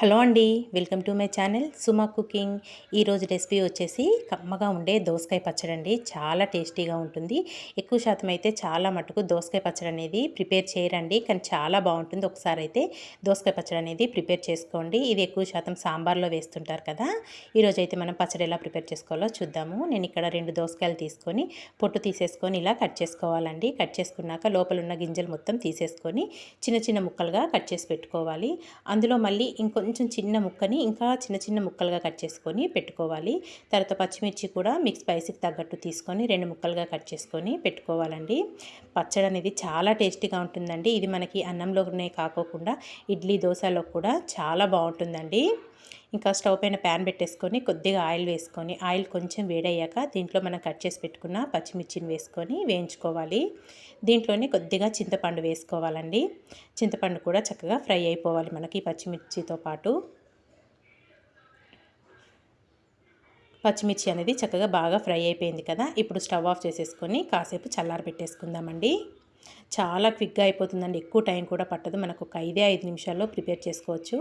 Hello అండి welcome to my channel Suma cooking. ఈరోజు recipe వచ్చేసి కమ్మగా ఉండే దోసకాయ పచ్చడి అండి. చాలా టేస్టీగా ఉంటుంది. ఎక్కువ శాతం అయితే చాలా మటుకు దోసకాయ పచ్చడి అనేది ప్రిపేర్ చేయరండి. కానీ చాలా బాగుంటుంది. ఒకసారి అయితే దోసకాయ పచ్చడి అనేది ప్రిపేర్ చేసుకోండి. ఇది ఎక్కువ శాతం సాంబార్లో వేస్తుంటారు కదా. ఈరోజు అయితే మనం పచ్చడి ఎలా ప్రిపేర్ చేసుకోవాలో చూద్దాము. నేను ఇక్కడ రెండు దోసకాయలు తీసుకొని పొట్టు తీసేసుకొని ఇలా కట్ చేసుకోవాలండి. కట్ చేసుకున్నాక లోపల ఉన్న గింజలు మొత్తం తీసేసుకొని చిన్న చిన్న ముక్కలుగా కట్ చేసి పెట్టుకోవాలి. అందులో మళ్ళీ ఇంకొంచెం కొంచెం చిన్న ముక్కని ఇంకా చిన్న చిన్న ముక్కలుగా కట్ చేసుకొని పెట్టుకోవాలి. తర్వాత పచ్చిమిర్చి కూడా మీకు స్పైసీకి తగ్గట్టు తీసుకొని రెండు ముక్కలుగా కట్ చేసుకొని పెట్టుకోవాలండి. పచ్చడి అనేది చాలా టేస్టీగా ఉంటుందండి. ఇది మనకి అన్నంలోనే కాకోకుండా ఇడ్లీ దోశలో కూడా చాలా బాగుంటుందండి. ఇంకా స్టవ్ పైన ప్యాన్ పెట్టేసుకొని కొద్దిగా ఆయిల్ వేసుకొని ఆయిల్ కొంచెం వేడయ్యాక దీంట్లో మనం కట్ చేసి పెట్టుకున్న పచ్చిమిర్చిని వేసుకొని వేయించుకోవాలి. దీంట్లోనే కొద్దిగా చింతపండు వేసుకోవాలండి. చింతపండు కూడా చక్కగా ఫ్రై అయిపోవాలి మనకి పచ్చిమిర్చితో పాటు. పచ్చిమిర్చి అనేది చక్కగా బాగా ఫ్రై అయిపోయింది కదా ఇప్పుడు స్టవ్ ఆఫ్ చేసేసుకొని కాసేపు చల్లారి పెట్టేసుకుందామండి చాలా క్విక్గా అయిపోతుందండి. ఎక్కువ టైం కూడా పట్టదు. మనకు ఒక ఐదే ఐదు నిమిషాల్లో ప్రిపేర్ చేసుకోవచ్చు.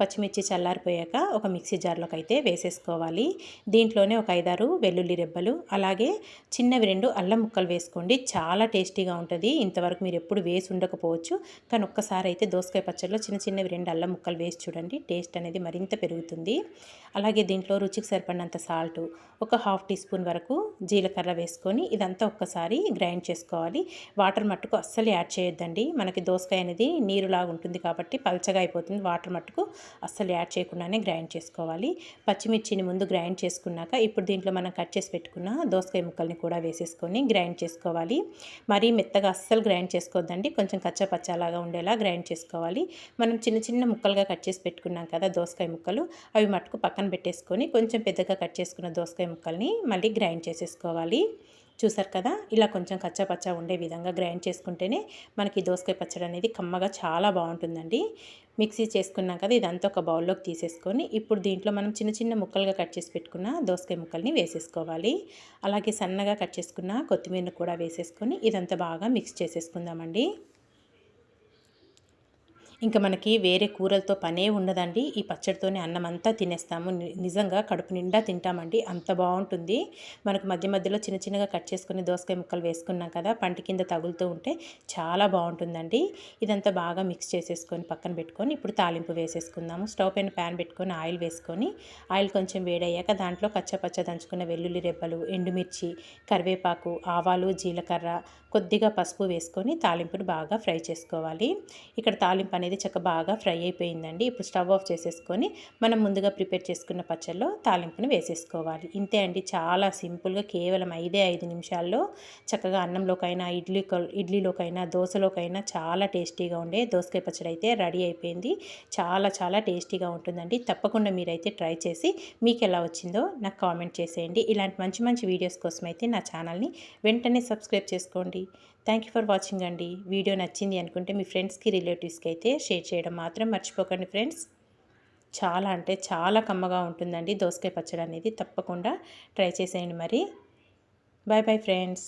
పచ్చిమిర్చి చల్లారిపోయాక ఒక మిక్సీ జార్లోకి అయితే వేసేసుకోవాలి. దీంట్లోనే ఒక ఐదారు వెల్లుల్లి రెబ్బలు అలాగే చిన్నవి రెండు అల్లం ముక్కలు వేసుకోండి. చాలా టేస్టీగా ఉంటుంది. ఇంతవరకు మీరు ఎప్పుడు వేసి ఉండకపోవచ్చు. కానీ ఒక్కసారి అయితే దోసకాయ పచ్చడిలో చిన్న చిన్నవి రెండు అల్లం ముక్కలు వేసి చూడండి. టేస్ట్ అనేది మరింత పెరుగుతుంది. అలాగే దీంట్లో రుచికి సరిపడినంత సాల్ట్ ఒక హాఫ్ టీ స్పూన్ వరకు జీలకర్ర వేసుకొని ఇదంతా ఒక్కసారి గ్రైండ్ చేసుకోవాలి. వాటర్ మట్టుకు అస్సలు యాడ్ చేయొద్దండి. మనకి దోసకాయ అనేది నీరులాగా ఉంటుంది కాబట్టి పల్చగా అయిపోతుంది. వాటర్ మట్టుకు అస్సలు యాడ్ చేయకుండానే గ్రైండ్ చేసుకోవాలి. పచ్చిమిర్చిని ముందు గ్రైండ్ చేసుకున్నాక ఇప్పుడు దీంట్లో మనం కట్ చేసి పెట్టుకున్న దోసకాయ ముక్కల్ని కూడా వేసేసుకొని గ్రైండ్ చేసుకోవాలి. మరీ మెత్తగా అస్సలు గ్రైండ్ చేసుకోవద్దండి కొంచెం కచ్చపచ్చలాగా ఉండేలా గ్రైండ్ చేసుకోవాలి. మనం చిన్న చిన్న ముక్కలుగా కట్ చేసి పెట్టుకున్నాం కదా దోసకాయ ముక్కలు అవి మట్టుకు పక్కన పెట్టేసుకొని కొంచెం పెద్దగా కట్ చేసుకున్న దోసకాయ ముక్కల్ని మళ్ళీ గ్రైండ్ చేసేసుకోవాలి. చూసారు కదా? ఇలా కొంచెం కచ్చాపచ్చా ఉండే విధంగా గ్రైండ్ చేసుకుంటేనే మనకి దోసకాయ పచ్చడి అనేది కమ్మగా చాలా బాగుంటుందండి. మిక్సీ చేసుకున్నాం కదా ఇదంతా ఒక బౌల్లోకి తీసేసుకొని ఇప్పుడు దీంట్లో మనం చిన్న చిన్న ముక్కలుగా కట్ చేసి పెట్టుకున్న దోసకాయ ముక్కల్ని వేసేసుకోవాలి. అలాగే సన్నగా కట్ చేసుకున్న కొత్తిమీరను కూడా వేసేసుకొని ఇదంతా బాగా మిక్స్ చేసేసుకుందామండి. ఇంకా మనకి వేరే కూరలతో పనే ఉండదండి. ఈ పచ్చడితోనే అన్నం అంతా తినేస్తాము నిజంగా కడుపు నిండా తింటామండి. అంత బాగుంటుంది. మనకు మధ్య మధ్యలో చిన్న చిన్నగా కట్ చేసుకుని దోసకాయ ముక్కలు వేసుకున్నాం కదా పంట కింద తగులుతూ ఉంటే చాలా బాగుంటుందండి. ఇదంతా బాగా మిక్స్ చేసేసుకొని పక్కన పెట్టుకొని ఇప్పుడు తాలింపు వేసేసుకుందాము. స్టవ్ పైన ప్యాన్ పెట్టుకొని ఆయిల్ వేసుకొని ఆయిల్ కొంచెం వేడయ్యాక దాంట్లో కచ్చపచ్చ దంచుకున్న వెల్లుల్లి రెబ్బలు ఎండుమిర్చి కరివేపాకు ఆవాలు జీలకర్ర కొద్దిగా పసుపు వేసుకొని తాలింపును బాగా ఫ్రై చేసుకోవాలి. ఇక్కడ తాలింపు అనేది చక్క బాగా ఫ్రై అయిపోయిందండి. ఇప్పుడు స్టవ్ ఆఫ్ చేసేసుకొని మనం ముందుగా ప్రిపేర్ చేసుకున్న పచ్చళ్ళలో తాలింపుని వేసేసుకోవాలి. ఇంతే అండి చాలా సింపుల్గా కేవలం ఐదే ఐదు నిమిషాల్లో చక్కగా అన్నంలోకైనా ఇడ్లీ ఇడ్లీలోకైనా దోశలోకైనా చాలా టేస్టీగా ఉండే దోసకాయ పచ్చడి అయితే రెడీ అయిపోయింది. చాలా చాలా టేస్టీగా ఉంటుందండి. తప్పకుండా మీరైతే ట్రై చేసి మీకు ఎలా వచ్చిందో నాకు కామెంట్ చేసేయండి. ఇలాంటి మంచి మంచి వీడియోస్ కోసం అయితే నా ఛానల్ని వెంటనే సబ్స్క్రైబ్ చేసుకోండి. థ్యాంక్ యూ ఫర్ వాచింగ్ అండి. వీడియో నచ్చింది అనుకుంటే మీ ఫ్రెండ్స్కి రిలేటివ్స్కి అయితే షేర్ చేయడం మాత్రం మర్చిపోకండి ఫ్రెండ్స్. చాలా అంటే చాలా కమ్మగా ఉంటుందండి దోసకాయ పచ్చడి అనేది. తప్పకుండా ట్రై చేసేయండి మరి. Bye bye friends.